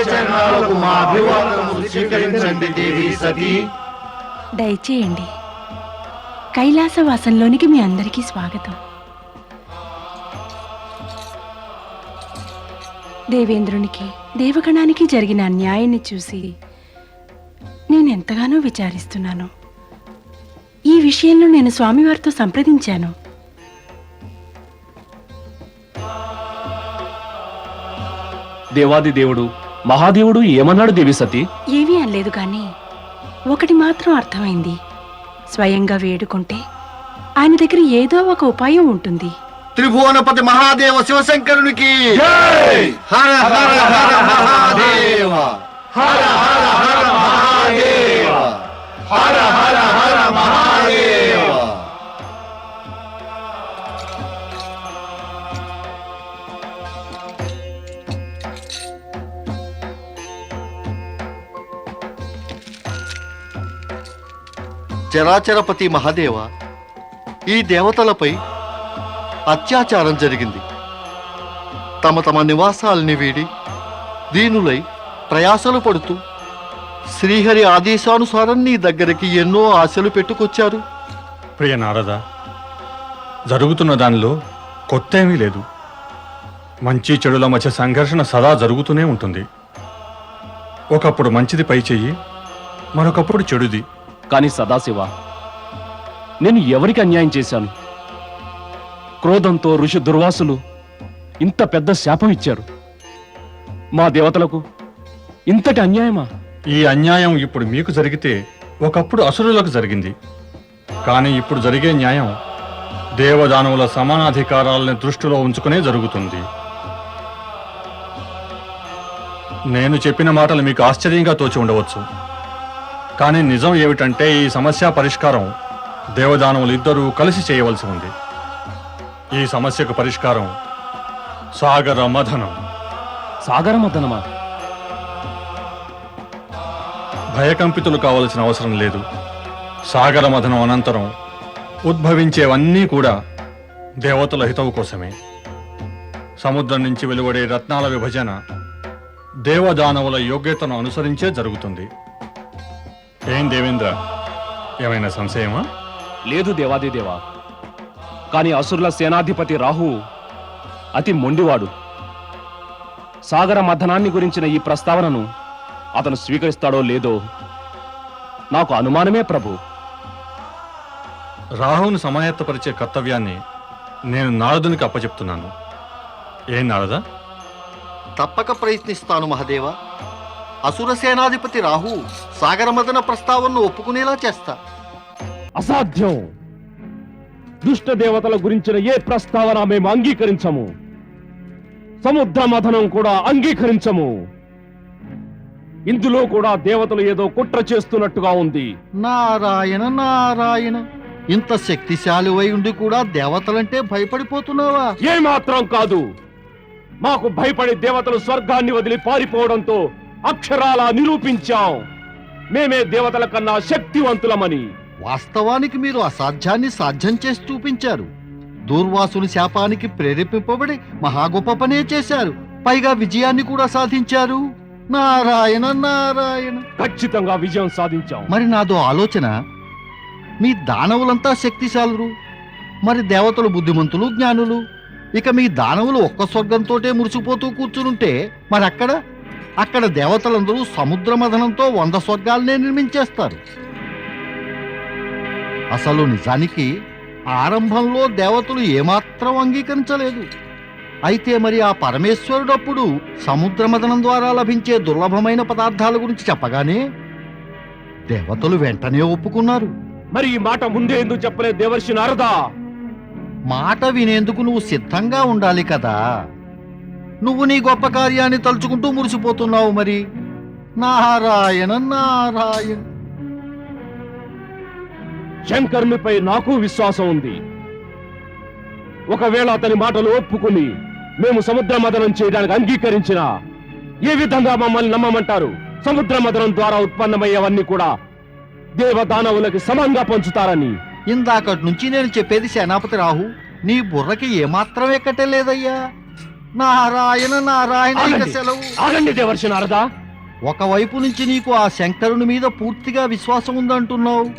చరణాలకు మా అభివాదనములు స్వీకరించండి దేవి సతీ. దయచేయండి. కైలాసవాసంలోనికి మీ అందరికీ స్వాగతం. దేవేంద్రునికి దేవగణానికి జరిగిన అన్యాయాన్ని చూసి నేను ఎంతగానో విచారిస్తున్నాను. ఈ విషయంలో నేను స్వామివారితో సంప్రదించాను. దేవాది దేవుడు మహాదేవుడు ఏమన్నాడు దేవి సతీ? ఏమీ అనలేదు కానీ ఒకటి మాత్రం అర్థమైంది. స్వయంగా వేడుకుంటే ఆయన దగ్గర ఏదో ఒక ఉపాయం ఉంటుంది. త్రిభువనపతి మహాదేవ శివశంకరునికి. హర హర హర మహాదేవ. హర హర హర మహాదేవ. హర హర చరాచరపతి మహాదేవ ఈ దేవతలపై అత్యాచారం జరిగింది. తమ తమ నివాసాల్ని వీడి దీనులై ప్రయాసలు పడుతూ శ్రీహరి ఆదేశానుసారం నీ దగ్గరికి ఎన్నో ఆశలు పెట్టుకొచ్చారు. ప్రియ నారద జరుగుతున్న దానిలో కొత్త ఏమీ లేదు. మంచి చెడుల మధ్య సంఘర్షణ సదా జరుగుతూనే ఉంటుంది. ఒకప్పుడు మంచిది పై చెయ్యి మరొకప్పుడు చెడుది. కానీ సదాశివ నేను ఎవరికి అన్యాయం చేశాను? క్రోధంతో ఋషి దుర్వాసులు ఇంత పెద్ద శాపం ఇచ్చారు. మా దేవతలకు ఇంతటి అన్యాయమా? ఈ అన్యాయం ఇప్పుడు మీకు జరిగితే ఒకప్పుడు అసురులకు జరిగింది. కానీ ఇప్పుడు జరిగే న్యాయం దేవదానవుల సమానాధికారాలని దృష్టిలో ఉంచుకునే జరుగుతుంది. నేను చెప్పిన మాటలు మీకు ఆశ్చర్యంగా తోచి ఉండవచ్చు. కానీ నిజం ఏమిటంటే ఈ సమస్య పరిష్కారం దేవదానవులు ఇద్దరూ కలిసి చేయవలసి ఉంది. ఈ సమస్యకు పరిష్కారం సాగర మథనం సాగరమద్దనమా భయకంపితులు కావలసిన అవసరం లేదు. సాగర మథనం అనంతరం ఉద్భవించేవన్నీ కూడా దేవతల హితవు కోసమే. సముద్రం నుంచి వెలువడే రత్నాల విభజన దేవదానవుల యోగ్యతను అనుసరించే జరుగుతుంది. ఏం దేవేంద్ర? ఏమైనా సంశయమా? లేదు దేవాది దేవా కానీ అసురుల సేనాధిపతి రాహు అతి మొండివాడు. సాగర మథనాన్ని గురించిన ఈ ప్రస్తావనను అతను స్వీకరిస్తాడో లేదో నాకు అనుమానమే ప్రభు. రాహువును సమాయత్తపరిచే కర్తవ్యాన్ని నేను నారదునికి అప్పచెప్తున్నాను. ఏం నారదా? తప్పక ప్రయత్నిస్తాను మహాదేవ. అసుర సేనాధిపతి రాహు సాగరమదన ప్రస్తావనను ఒప్పుకునేలా చేస్తా. అసాధ్యం. దుష్ట దేవతల గురించిన ఏ ప్రస్తావన మేము అంగీకరించము. సముద్ర మథనం కూడా అంగీకరించము. ఇందులో కూడా దేవతలు ఏదో కుట్ర చేస్తున్నట్టుగా ఉంది. నారాయణ నారాయణ ఇంత శక్తిశాలి అయి ఉండి కూడా దేవతలంటే భయపడిపోతున్నావా? ఏ మాత్రం కాదు. మాకు భయపడి దేవతలు స్వర్గాన్ని వదిలి పారిపోవడంతో అక్షరాలా నిరూపించాం. మేమే దేవతల కన్నా శక్తివంతులమని. వాస్తవానికి మీరు అసాధ్యాన్ని సాధ్యం చేసి చూపించారు. దూర్వాసుని శాపానికి ప్రేరేపింపబడి మహా గొప్ప పనే చేశారు. పైగా విజయాన్ని కూడా సాధించారు. నారాయణ నారాయణ. ఖచ్చితంగా విజయం సాధించాం. మరి నాదో ఆలోచన? మీ దానవులంతా శక్తిశాలురు మరి దేవతలు బుద్ధిమంతులు జ్ఞానులు. ఇక మీ దానవులు ఒక్క స్వర్గంతోటే మురిసిపోతూ కూర్చునుంటే మరి అక్కడ అక్కడ దేవతలందరూ సముద్ర మథనంతో వంద స్వర్గాలనే నిర్మించేస్తారు. అసలు నిజానికి ఆరంభంలో దేవతలు ఏమాత్రం అంగీకరించలేదు. అయితే మరి ఆ పరమేశ్వరుడు అప్పుడు సముద్ర మథనం ద్వారా లభించే దుర్లభమైన పదార్థాల గురించి చెప్పగానే దేవతలు వెంటనే ఒప్పుకున్నారు. మరి ఈ మాట ముందే ఎందుకు చెప్పలేదు దేవర్షి నారదా? మాట వినేందుకు నువ్వు సిద్ధంగా ఉండాలి కదా. నువ్వు నీ గొప్ప కార్యాన్ని తలుచుకుంటూ మురిసిపోతున్నావు మరి. నారాయణ నారాయణ. శంకరునిపై నాకు విశ్వాసం ఉంది. ఒకవేళ అతని మాటలు ఒప్పుకుని మేము సముద్ర మదనం చేయడానికి అంగీకరించిన ఏ విధంగా మమ్మల్ని నమ్మమంటారు? సముద్ర మదనం ద్వారా ఉత్పన్నమయ్యేవన్నీ కూడా దేవదానవులకి సమంగా పంచుతారని. ఇందాకటి నుంచి నేను చెప్పేది సేనాపతి రాహు నీ బుర్రకి ఏమాత్రం ఎక్కటే లేదయ్యా. నారాయణ నారాయణ ఇక ఆగండి. సెలవు. ఆగండి దేవర్షి నారదా. ఒకవైపు నుంచి నీకు ఆ శంకరుని మీద పూర్తిగా విశ్వాసం ఉందంటున్నావు.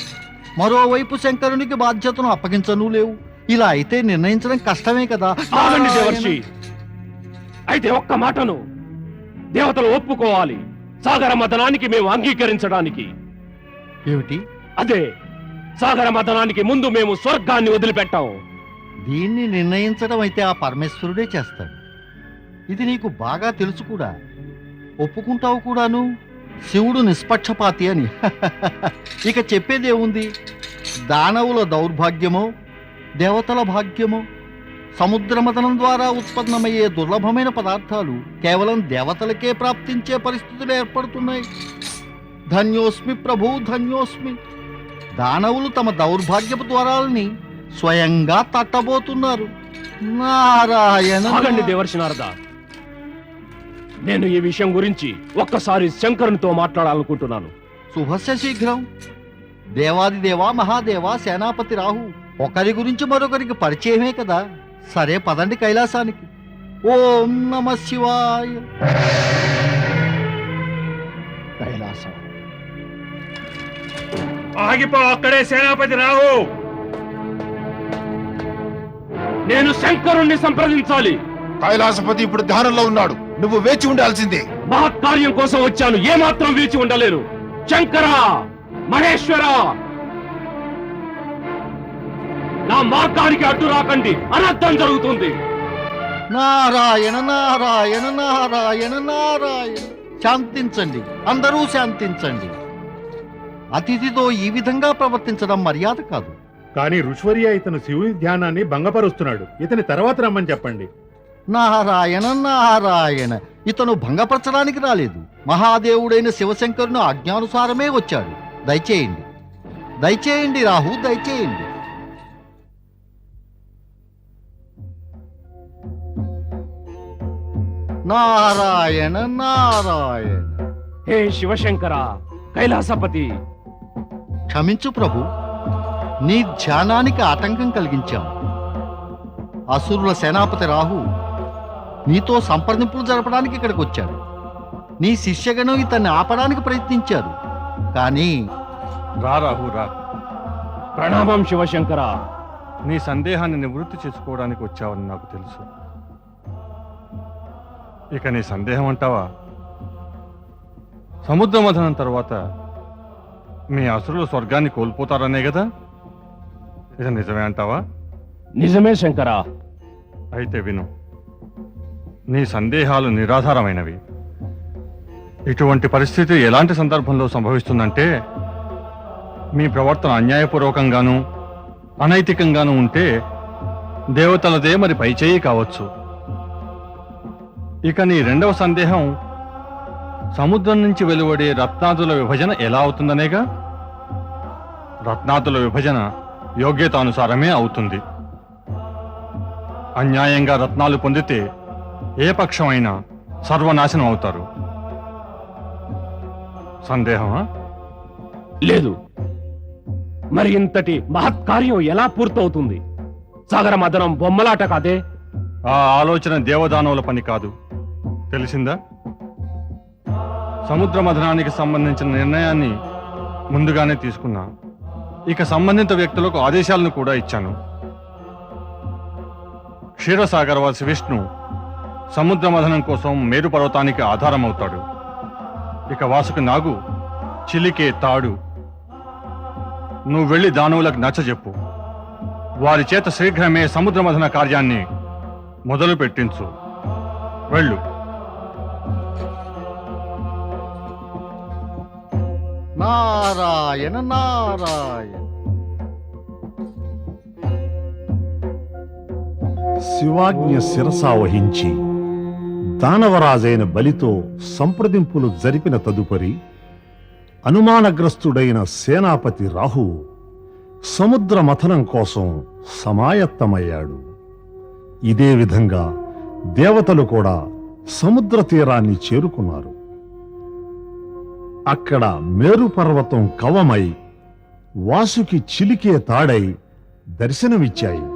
మరోవైపు శంకరునికి బాధ్యతను అప్పగించను లేవు. ఇలా అయితే నిర్ణయించడం కష్టమే కదా. ఆగండి. దేవర్షి. అయితే ఒక్క మాటను దేవతలు ఒప్పుకోవాలి. సాగర మదనానికి మేము అంగీకరించడానికి. ఏమిటి? అదే సాగర మదనానికి ముందు మేము స్వర్గాన్ని వదిలిపెట్టాం. దీన్ని నిర్ణయించడం అయితే ఆ పరమేశ్వరుడే చేస్తాడు. ఇది నీకు బాగా తెలుసు కూడా. ఒప్పుకుంటావు కూడాను? శివుడు నిష్పక్షపాతి అని. ఇక చెప్పేదేముంది దానవుల దౌర్భాగ్యమో దేవతల భాగ్యమో సముద్రమదనం ద్వారా ఉత్పన్నమయ్యే దుర్లభమైన పదార్థాలు కేవలం దేవతలకే ప్రాప్తించే పరిస్థితులు ఏర్పడుతున్నాయి. ధన్యోస్మి ప్రభు ధన్యోస్మి. దానవులు తమ దౌర్భాగ్యపు ద్వారాలని స్వయంగా తట్టబోతున్నారు. నారాయణ. దేవర్షి నారద. నేను ఈ విషయం గురించి ఒక్కసారి శంకరునితో మాట్లాడాలనుకుంటున్నాను. శుభస్య శీఘ్రం. దేవాది దేవా మహాదేవా సేనాపతి రాహు ఒకరి గురించి మరొకరికి పరిచయమే కదా. సరే పదండి కైలాసానికి. ఓం నమ శివాయ. కైలాసం. ఆగిపో అక్కడే సేనాపతి రావు నేను శంకరుణ్ణి సంప్రదించాలి. కైలాసపతి ఇప్పుడు ధ్యానంలో ఉన్నాడు. నువ్వు వేచి ఉండాల్సిందే. మహత్కార్యం కోసం వచ్చాను. ఏమాత్రం వేచి ఉండలేను. శంకర మహేశ్వర నా మార్గానికి అడ్డు రాకండి. అనర్థం జరుగుతుంది. నారాయణ నారాయణ నారాయణ నారాయణ. శాంతించండి. అందరూ శాంతించండి. అతిథితో ఈ విధంగా ప్రవర్తించడం మర్యాద కాదు. కానీ ఋషువర్య ఇతను శివుని ధ్యానాన్ని భంగపరుస్తున్నాడు. ఇతని తర్వాత రమ్మని చెప్పండి. నారాయణ నారాయణ. ఇతను భంగపరచడానికి రాలేదు. మహాదేవుడైన శివశంకరుని ఆజ్ఞానుసారమే వచ్చాడు. దయచేయండి. దయచేయండి రాహు దయచేయండి. నారాయణ నారాయణ. హే శివశంకర కైలాసపతి. క్షమించు ప్రభు నీ ధ్యానానికి ఆటంకం కలిగించాం. అసురుల సేనాపతి రాహు నీతో సంప్రదింపులు జరపడానికి ఇక్కడికి వచ్చాడు. నీ శిష్యగణం ఇతన్ని ఆపడానికి ప్రయత్నించారు. కానీ రా రాహు రా. ప్రణామం శివశంకర. నీ సందేహాన్ని నివృత్తి చేసుకోవడానికి వచ్చావని నాకు తెలుసు. ఇక నీ సందేహం అంటావా? సముద్ర మథనం తర్వాత మీ అసురులు స్వర్గాన్ని కోల్పోతారనే కదా? ఇది నిజమే అంటావా? నిజమే శంకర. అయితే విను. నీ సందేహాలు నిరాధారమైనవి. ఇటువంటి పరిస్థితి ఎలాంటి సందర్భంలో సంభవిస్తుందంటే మీ ప్రవర్తన అన్యాయపూర్వకంగాను అనైతికంగాను ఉంటే దేవతలదే మరి పైచేయి కావచ్చు. ఇక నీ రెండవ సందేహం సముద్రం నుంచి వెలువడే రత్నాదుల విభజన ఎలా అవుతుందనేగా? రత్నాదుల విభజన యోగ్యతానుసారమే అవుతుంది. అన్యాయంగా రత్నాలు పొందితే ఏ పక్షమైనా సర్వనాశనం అవుతారు. సందేహమా? లేదు. మరి ఇంతటి మహత్కార్యం ఎలా పూర్తవుతుంది? సాగర మదనం బొమ్మలాట కాదే? ఆ ఆలోచన దేవదానవుల పని కాదు. తెలిసిందా? సముద్ర మథనానికి సంబంధించిన నిర్ణయాన్ని ముందుగానే తీసుకున్నా. ఇక సంబంధిత వ్యక్తులకు ఆదేశాలను కూడా ఇచ్చాను. క్షీరసాగరవాసి విష్ణు సముద్ర మథనం కోసం మేరు పర్వతానికి ఆధారం అవుతాడు ఇక వాసుకు నాగు చిలికే తాడు. నువ్వు వెళ్ళి దానవులకు నచ్చజెప్పు వారి చేత శీఘ్రమే సముద్ర మథన కార్యాన్ని మొదలు పెట్టించు. వెళ్ళు. నారాయణ నారాయణ. శివాజ్ఞ శిరసా వహించి దానవరాజైన బలితో సంప్రదింపులు జరిపిన తదుపరి అనుమానగ్రస్తుడైన సేనాపతి రాహువు సముద్ర మథనం కోసం సమాయత్తమయ్యాడు. ఇదే విధంగా దేవతలు కూడా సముద్ర తీరాన్ని చేరుకున్నారు. అక్కడ మేరుపర్వతం కవమై వాసుకి చిలికే తాడై దర్శనమిచ్చాయి.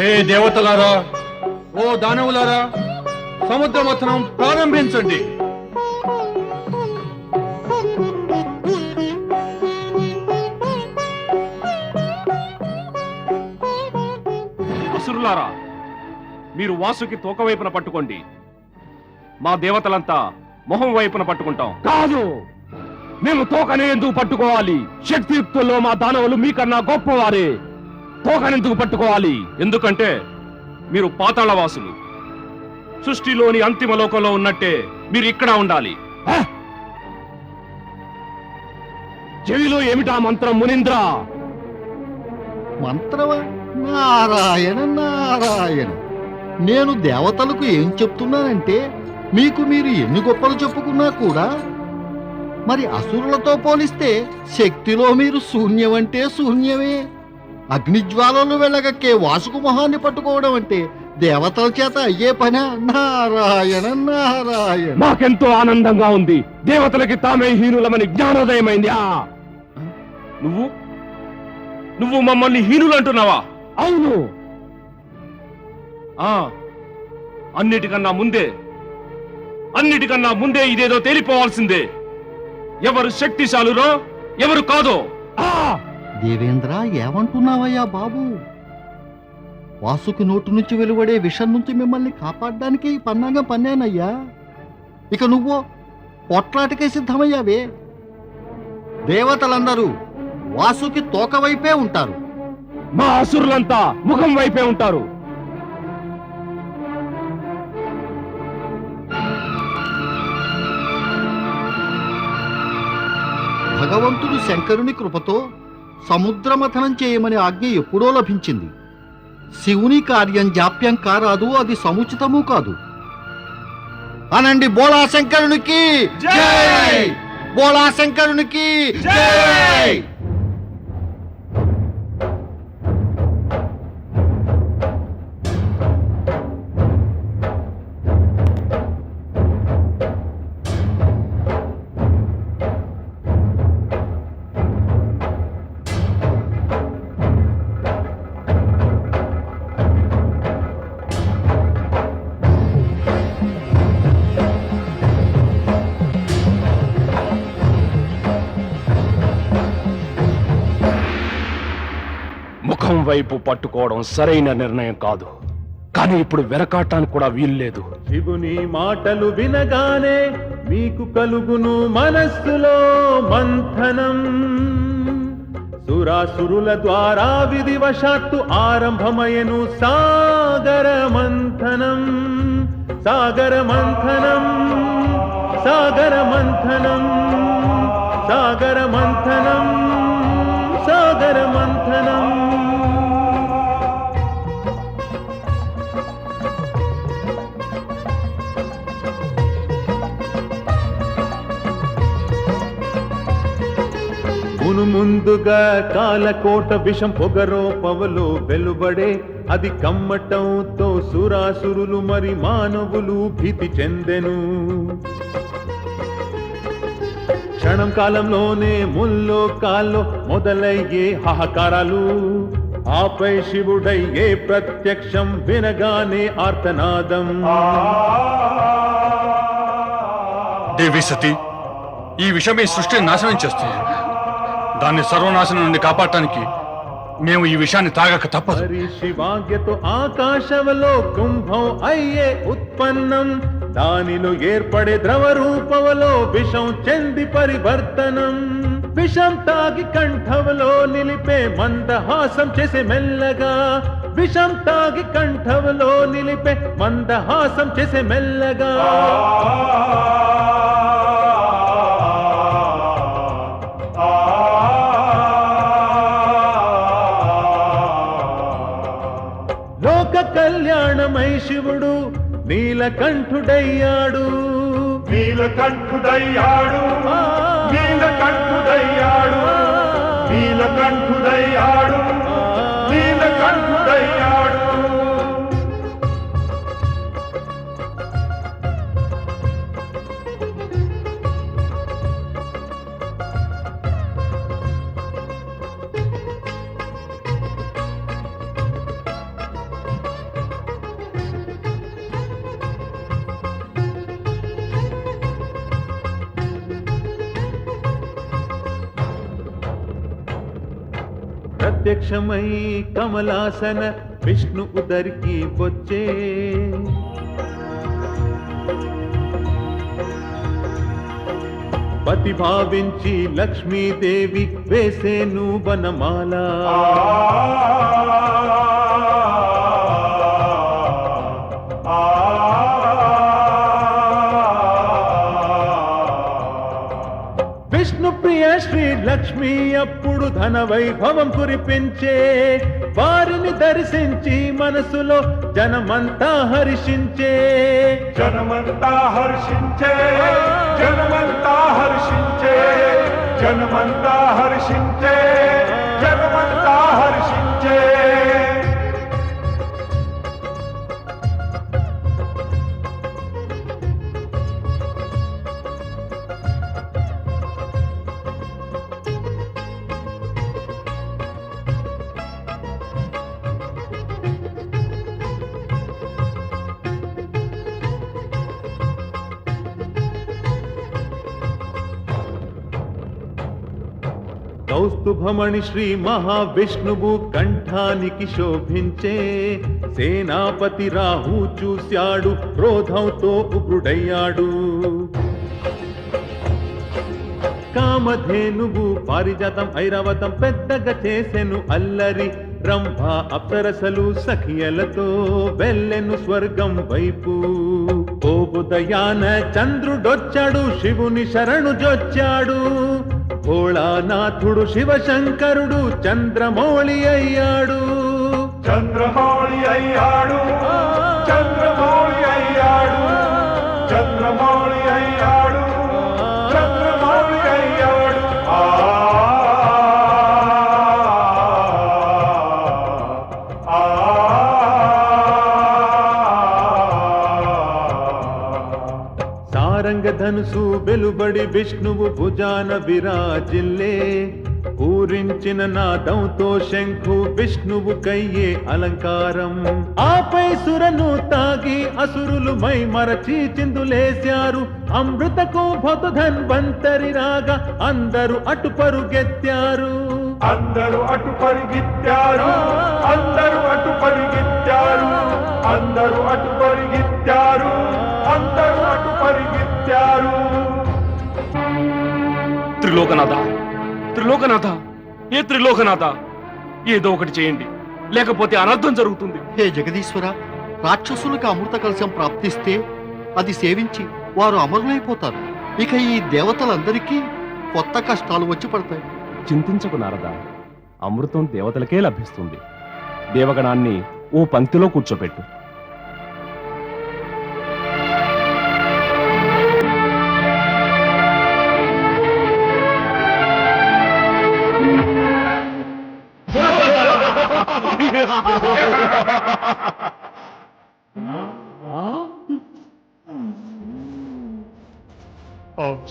హే దేవతలారా ఓ దానవులారా సముద్ర మథనం ప్రారంభించండి. అసురులారా మీరు వాసుకి తోక వైపున పట్టుకోండి. మా దేవతలంతా మొహం వైపున పట్టుకుంటాం. కాదు మేము తోకనే ఎందుకు పట్టుకోవాలి? శక్తియుక్తుల్లో మా దానవులు మీకన్నా గొప్పవారే. తోకనెందుకు పట్టుకోవాలి? ఎందుకంటే మీరు పాతాళవాసులు. సృష్టిలోని అంతిమ లోకంలో ఉన్నట్టే మీరు ఇక్కడ ఉండాలి! చెవిలో ఏమిటా మంత్రం మునింద్ర? మంత్రమా? నారాయణ నారాయణ. నేను దేవతలకు ఏం చెప్తున్నానంటే మీకు మీరు ఎన్ని గొప్పలు చెప్పుకున్నా కూడా మరి అసురులతో పోలిస్తే శక్తిలో మీరు శూన్యం అంటే శూన్యమే. అగ్నిజ్వాలలు వెళ్ళగక్కే వాసుకు మొహాన్ని పట్టుకోవడం అంటే దేవతల చేత అయ్యే పని? నారాయణ నారాయణ. మాకెంతో ఆనందంగా ఉంది. దేవతలకి తామే హీనులమని జ్ఞానోదయమైంది. ఆ! నువ్వు? నువ్వు మమ్మల్ని హీనులు అంటున్నావా అవును. ఆ! అన్నిటికన్నా ముందే అన్నిటికన్నా ముందే ఇదేదో తేలిపోవాల్సిందే. ఎవరు శక్తిశాలురో ఎవరు కాదో. ఆ! దేవేంద్ర ఏమంటున్నావయ్యా బాబు? వాసుకి నోటు నుంచి వెలువడే విషం నుంచి మిమ్మల్ని కాపాడడానికి పన్నాగం పన్నానయ్యా. ఇక నువ్వు పొట్లాటకే సిద్ధమయ్యావే. దేవతలందరూ వాసుకి తోక వైపే ఉంటారు. మా అసురులంతా ముఖం వైపే ఉంటారు. భగవంతుడు శంకరుని కృపతో సముద్రమథనం చేయమని ఆజ్ఞ ఎప్పుడో లభించింది. శివుని కార్యం జాప్యం కారాదు అది సముచితము కాదు. అనండి బోళా శంకరునికి జై! వైపు పట్టుకోవడం సరైన నిర్ణయం కాదు. కానీ ఇప్పుడు వెరకాటానికి కూడా వీల్లేదు శివుని మాటలు వినగానే మీకు కలుగును మనస్సులో మంథనం. సురాసురుల ద్వారా విధివశాత్తు ఆరంభమయను సాగర మంథనం. సాగర మంథనం సాగర మంథనం సాగర మంథనం అవును ముందుగా కాలకోట విషం పొగరో పవలో వెలువడే. అది కమ్మటంతో సురాసురులు మరి మానవులు భీతి చెందెను. క్షణం కాలంలోనే ముల్లో కాల్లో మొదలయ్యే హాహకారాలు. ఆపై శివుడయ్యే ప్రత్యక్షం వినగానే ఆర్తనాదం. దేవి సతీ ఈ విషయం ఈ సృష్టిని నాశనం చేస్తుంది. దాన్ని సర్వనాశనం నుండి కాపాడటానికి మేము ఈ విషయాన్ని తాగక తప్పదు. శివాగ్యతో ఆకాశంలో కుంభం అయ్యే ఉత్పన్నం దానిలో ఏర్పడే ద్రవ రూపంలో విషం చెంది పరివర్తనం. విషం తాగి కంఠంలో నిలిపే మందహాసం చేసే మెల్లగా విషం తాగి కంఠంలో నిలిపే మందహాసం చేసే మెల్లగా. కళ్యాణమై శివుడు నీలకంఠుడయ్యాడు. నీలకంఠుడయ్యాడు. నీలకంఠుడయ్యాడు. నీలకంఠుడయ్యాడు వశమై కమలాసన విష్ణు ఉదరికి పొచ్చే ప్రతిభావించి లక్ష్మీదేవి వేసేను వనమాల. లక్ష్మి అప్పుడు ధన వైభవం కురిపించే వారిని దర్శించి మనసులో జనమంతా హర్షించే. జనమంతా హర్షించే జనమంతా హర్షించే జనమంతా హర్షించే జనమంతా హర్షించే. కౌస్తుభమణి శ్రీ మహావిష్ణువు కంఠానికి శోభించే సేనాపతి రాహు చూశాడు క్రోధంతో ఉగ్రుడయ్యాడు. కామధేనువు పారిజాతం ఐరావతం పెద్దగా చేసెను అల్లరి రంభ అప్సరసలు సఖియలతో వెళ్ళెను స్వర్గం వైపు. ఓ చంద్రుడొచ్చాడు శివుని శరణు జొచ్చాడు. భోళానాథుడు శివశంకరుడు చంద్రమౌళి అయ్యాడు. చంద్రమౌళి అయ్యాడు. సారంగ వెలుబడి విష్ణువు భుజాన విరాజిల్లే. పూరించిన నాదంతో శంఖు విష్ణువు కయ్యే అలంకారం. ఆపై సురను తాగి అసురులు మై మరచి చిందులేశారు. అమృతకు భతుధన్వంతరి రాగా అందరూ అటు పరుగెత్తారు అందరూ అటు పరిగెత్తారు అందరూ అటు పరిగెత్తారు అందరూ అటు పరిగెత్తారు అందరూ అటు పరిగెత్తారు త్రిలోకనాథ త్రిలోకనాథ ఏ త్రిలోకనాథ? ఏదో ఒకటి చేయండి. లేకపోతే అనర్థం జరుగుతుంది. హే జగదీశ్వర రాక్షసులకు అమృత కలశం ప్రాప్తిస్తే అది సేవించి వారు అమరులైపోతారు. ఇక ఈ దేవతలందరికీ కొత్త కష్టాలు వచ్చి పడతాయి. చింతించకు నారద అమృతం దేవతలకే లభిస్తుంది. దేవగణాన్ని ఓ పంక్తిలో కూర్చోపెట్టు.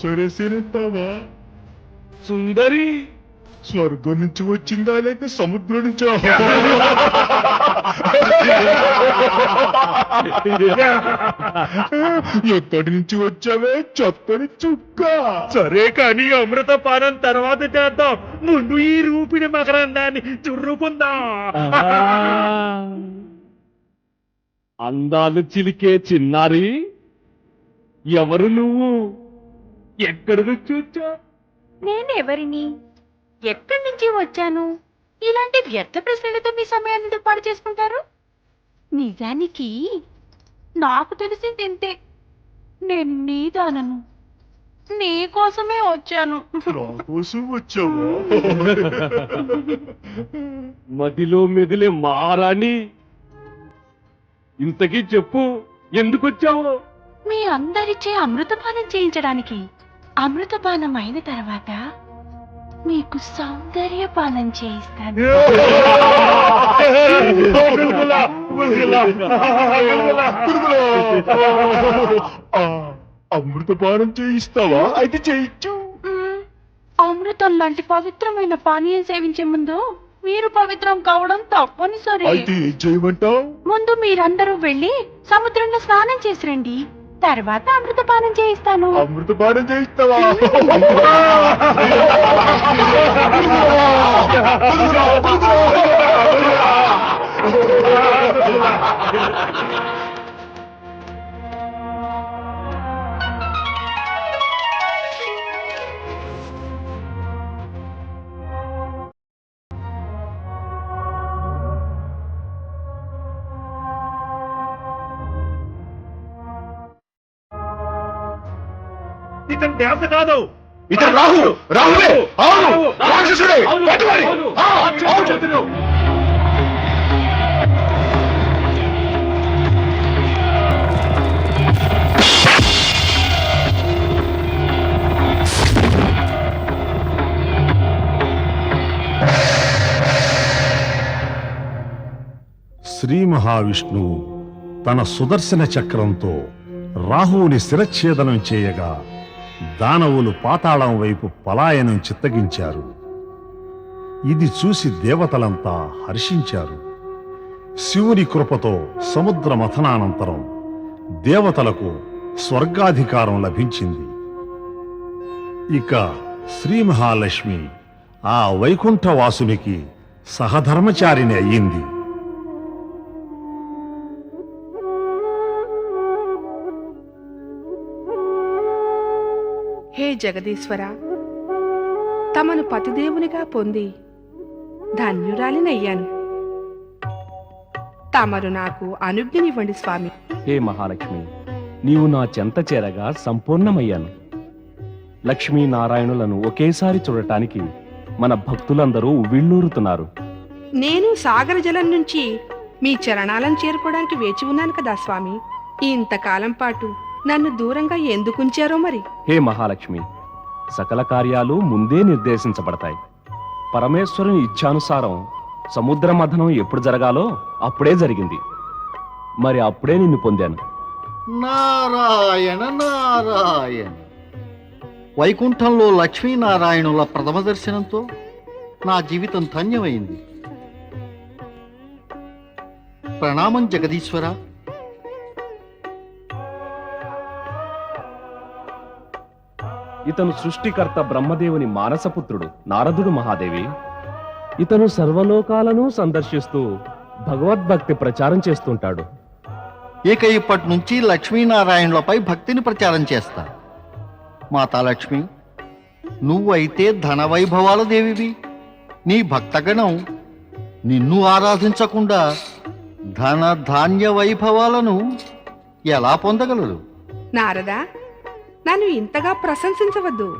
అప్సరసిరెత్తావా సుందరి! స్వర్గం నుంచి వచ్చిందా లేక సముద్రం నుంచి? ఎక్కడి నుంచి వచ్చావే చక్కని చుక్క. సరే కానీ అమృత పానం తర్వాత చేద్దాం. ముందు ఈ రూపిణి మకరందాన్ని చుర్రుకుందాం అందాలు చిలికే చిన్నారి ఎవరు నువ్వు? ఎక్కడ నుంచి వచ్చా నేనెవరిని? ఎక్కడి నుంచి వచ్చాను? ఇలాంటి వ్యర్థ ప్రశ్నలతో మీ సమయాన్ని ఎందుకు పాడు చేసుకుంటారు? నిజానికి నాకు తెలిసింది ఇంతే. నేను నీ దానను. నీ కోసమే వచ్చాను. కోసం వచ్చావా? మదిలో మెదిలే మారాణి ఇంతకీ చెప్పు ఎందుకు వచ్చావు? మీ అందరిచే అమృతపానం చేయించడానికి అమృతపానం అయిన తర్వాత మీకు సౌందర్యపానం చేయిస్తాను. ఆ, అమృతపానం చేయిస్తావా? అయితే చేయించు. అమృతం లాంటి పవిత్రమైన పానీయం సేవించే ముందు మీరు పవిత్రం కావడం తప్పనిసరి. అయితే ఏం చేయమంటావు? ముందు మీరందరూ వెళ్ళి సముద్రంలో స్నానం చేసి రండి. తర్వాత అమృతపానం చేయిస్తాను. అమృతపానం చేయిస్తావా? ఇతని దేవత కాదు. ఇతను రాహు రాహువే. అవును. రాక్షసుడే. పట్టుకోండి. శ్రీ మహావిష్ణువు తన సుదర్శన చక్రంతో రాహువుని శిరచ్ఛేదనం చేయగా దానవులు పాతాళం వైపు పలాయనం చిత్తగించారు. ఇది చూసి దేవతలంతా హర్షించారు. శివుని కృపతో సముద్ర మథనానంతరం దేవతలకు స్వర్గాధికారం లభించింది. ఇక శ్రీ మహాలక్ష్మి ఆ వైకుంఠవాసునికి సహధర్మచారిణి అయ్యింది. జగదీశ్వర. తమను పతిదేవునిగా పొంది ధన్యురాలినయ్యాను. తమరు నాకు అనుజ్ఞనివ్వండి స్వామి. హే మహాలక్ష్మి నీవు నా చెంత చేరగా సంపూర్ణమయ్యాను. లక్ష్మీనారాయణులను ఒకేసారి చూడటానికి మన భక్తులందరూ ఉవ్విళ్ళూరుతున్నారు నేను సాగర జలం నుంచి మీ చరణాలను చేరుకోవడానికి వేచి ఉన్నాను కదా స్వామి. ఇంతకాలం పాటు నన్ను దూరంగా ఎందుకుంచారో మరి? హే మహాలక్ష్మి సకల కార్యాలు ముందే నిర్దేశించబడతాయి. పరమేశ్వరుని ఇచ్ఛానుసారం సముద్ర మథనం ఎప్పుడు జరగాలో అప్పుడే జరిగింది. మరి అప్పుడే నిన్ను పొందాను. నారాయణ నారాయణ. వైకుంఠంలో లక్ష్మీనారాయణుల ప్రథమ దర్శనంతో నా జీవితం ధన్యమైంది. ప్రణామం జగదీశ్వర. ఇతను సృష్టికర్త బ్రహ్మదేవుని మానసపుత్రుడు నారదుడు మహాదేవి. ఇతను సర్వలోకాలను సందర్శిస్తూ భగవద్భక్తి ప్రచారం చేస్తుంటాడు. ఇక ఇప్పటి నుంచి లక్ష్మీనారాయణులపై భక్తిని ప్రచారం చేస్తా. మాతాలక్ష్మి నువ్వైతే ధన వైభవాల దేవివి. నీ భక్తగణం నిన్ను ఆరాధించకుండా ధన ధాన్య వైభవాలను ఎలా పొందగలరు? నారదా నన్ను ఇంతగా ప్రశంసించవద్దు.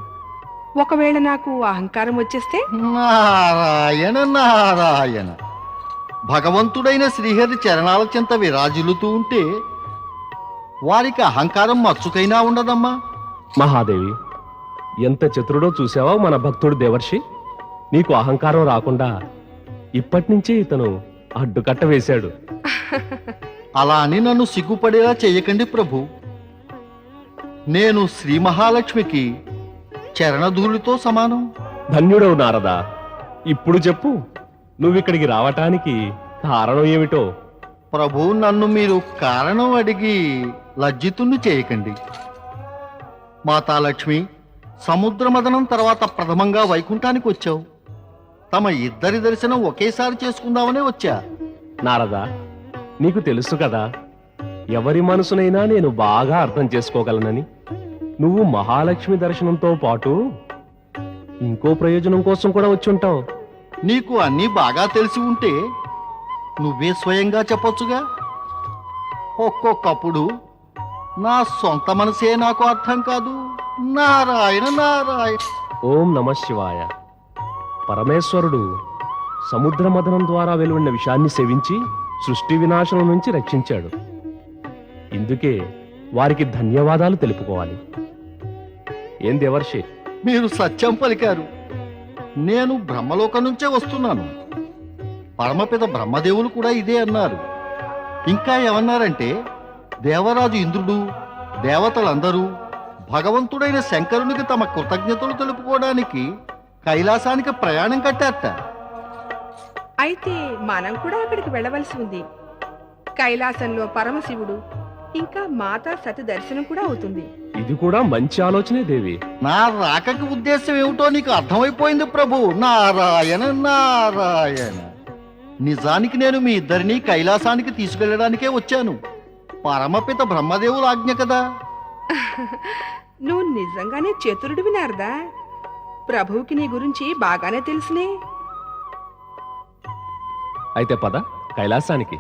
ఒకవేళ నాకు అహంకారం వచ్చేస్తే? నారాయణ నారాయణ. భగవంతుడైన శ్రీహరి చరణాల చెంత విరాజిల్లుతూ ఉంటే వారికి అహంకారం మచ్చుకైనా ఉండదమ్మా. మహాదేవి ఎంత చతురుడో చూసావా మన భక్తుడు దేవర్షి? నీకు అహంకారం రాకుండా ఇప్పటినుంచే ఇతను అడ్డుకట్ట వేశాడు. అలా అని నన్ను సిగ్గుపడేలా చెయ్యకండి ప్రభు. నేను శ్రీ మహాలక్ష్మికి చరణధూళితో సమానం. ధన్యుడవు నారదా. ఇప్పుడు చెప్పు నువ్విక్కడికి రావటానికి కారణం ఏమిటో? ప్రభు నన్ను మీరు కారణం అడిగి లజ్జితుణ్ణి చేయకండి. మాతాలక్ష్మి సముద్ర మదనం తర్వాత ప్రథమంగా వైకుంఠానికి వచ్చావు. తమ ఇద్దరి దర్శనం ఒకేసారి చేసుకుందామనే వచ్చా. నారదా నీకు తెలుసు కదా ఎవరి మనసునైనా నేను బాగా అర్థం చేసుకోగలనని? నువ్వు మహాలక్ష్మి దర్శనంతో పాటు ఇంకో ప్రయోజనం కోసం కూడా వచ్చి ఉంటావు. నీకు అన్నీ బాగా తెలిసి ఉంటే నువ్వే స్వయంగా చెప్పొచ్చుగా? ఒక్కొక్కప్పుడు నా సొంత మనసే నాకు అర్థం కాదు. నారాయణ నారాయణ. ఓం నమ శివాయ. పరమేశ్వరుడు సముద్ర మదనం ద్వారా వెలువడిన విషాన్ని సేవించి సృష్టి వినాశనం నుంచి రక్షించాడు. ఇందుకే వారికి ధన్యవాదాలు తెలుపుకోవాలి. ఏం దేవర్షి? మీరు సత్యం పలికారు. నేను బ్రహ్మలోకం నుంచే వస్తున్నాను. పరమపిత బ్రహ్మదేవులు కూడా ఇదే అన్నారు. ఇంకా ఏమన్నారంటే దేవరాజు ఇంద్రుడు దేవతలందరూ భగవంతుడైన శంకరునికి తమ కృతజ్ఞతలు తెలుపుకోవడానికి కైలాసానికి ప్రయాణం కట్టారట. అయితే మనం కూడా అక్కడికి వెళ్ళవలసి ఉంది. కైలాసంలో పరమశివుడు ఇంకా మాతా సతి దర్శనం కూడా అవుతుంది. ఇది కూడా మంచి ఆలోచనే దేవి. నా రాకకి ఉద్దేశం ఏమిటో నీకు అర్థమైపోయింది ప్రభు. నారాయణ నారాయణ. నిజానికి నేను మీ ఇద్దరిని కైలాసానికి తీసుకెళ్ళడానికే వచ్చాను. పరమపిత బ్రహ్మదేవుల ఆజ్ఞ కదా. నువ్వు నిజంగానే చతురుడివి నారదా? ప్రభువుకి నీ గురించి బాగానే తెలుసునే. అయితే పద కైలాసానికి.